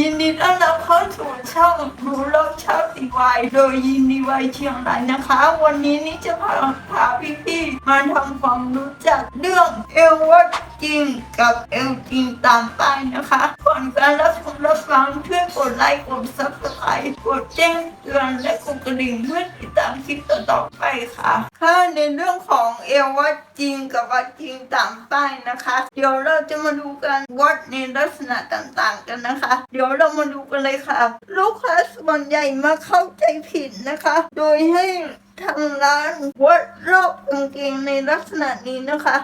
ยินดีต้อนรับเข้าสู่ช่องรู้รอบชอบดีวายโดยยินดีวายเชียงรายนะคะ วันนี้นี่จะพาพาพี่ๆมาทำความรู้จักเรื่องเอลวัดจริงกับเอลจริงตามไปนะคะก่อนการรับชมรับฟังช่วย ดไลค์กดซับสไครต์กดแจ้งเตือนและกดกระดิ่งเพื่อติดตามคลิปต่อๆไปค่ะ ค่ะในเรื่องของเอลวัดจริงกับวัดจริงต่ามป้นะคะ เดี๋ยวเราจะมาดูกันวัดในลักษณะต่างๆกันนะคะ เดี๋ยวเรามาดูกันเลยค่ะ ลูกค้าส่วนใหญ่มาเข้าใจผิดนะคะ โดยให้ทางร้านวัดรอบกางเกงในลักษณะนี้นะคะ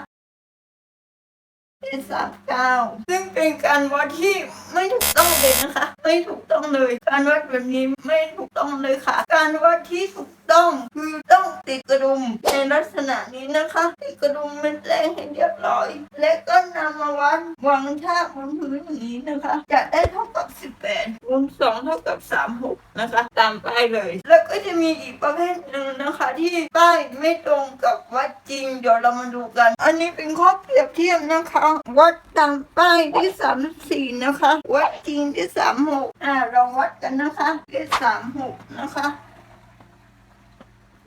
เป็นสามเก้าซึ่งเป็นการวัดที่ไม่ถูกต้องเลยนะคะ ไม่ถูกต้องเลย การวัดแบบนี้ไม่ถูกต้องเลยค่ะ การวัดที่ถูกต้องคือต้องติดกระดุมในลักษณะนี้นะคะ ติดกระดุมเป็นแรงให้เรียบร้อย และก็นำมาวัดวางท่าบนพื้นอย่างนี้นะคะ จะได้เท่ากับ 18คูณ2เท่ากับ 36 นะคะ ตามไปเลย แล้วก็จะมีอีกประเภทหนึ่ง นะคะ ที่ป้ายไม่ตรงกับวัดจริง เดี๋ยวเรามาดูกัน อันนี้เป็นข้อเปรียบเทียบนะคะ วัดตามป้ายที่34นะคะ วัดจริงที่สามหกอ่าเราวัดกันนะคะที่สามหกนะคะ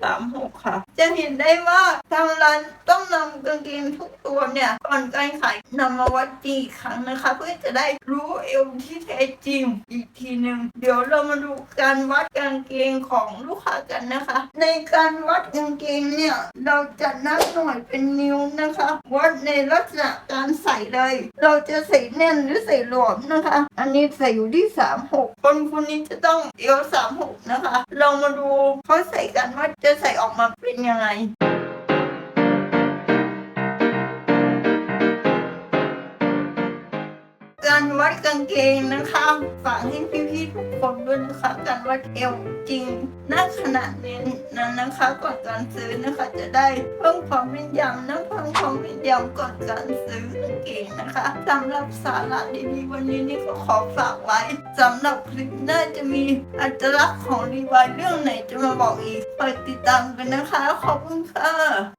สามหกค่ะ จะเห็นได้ว่าทางร้านต นำกางเกงทุกตัวเนี่ยก่อนการขายนำมาวัดอีกครั้งนะคะ เพื่อจะได้รู้เอวที่แท้จริงอีกทีหนึ่งเดี๋ยวเรามาดูการวัดกางเกงของลูกค้ากันนะคะ ในการวัดกางเกงเนี่ยเราจะนับหน่วยเป็นนิ้วนะคะ วัดในลักษณะการใส่เลย เราจะใส่แน่นหรือใส่หลวมนะคะ อันนี้ใส่อยู่ที่สามหกคนคนนี้จะต้องเอวสามหกนะคะ เรามาดูเขาใส่กันว่าจะใส่ออกมาเป็นยังไง การวัดกางเกงนะคะฝากให้พี่ๆทุกคนด้วยนะคะ การวัดเอวจริงณขณะนี้นั้นนะคะ ก่อนการซื้อนะคะ จะได้เพิ่มความแม่นยำนะเพิ่มความแม่นยำก่อนการซื้อกางเกงนะคะสำหรับสาระดีๆวันนี้นี่ก็ขอฝากไว้สำหรับคลิปหน้าจะมีอัตลักษณ์ของรีวายเรื่องไหนจะมาบอกอีกคอยติดตามกันนะคะ ขอบคุณค่ะ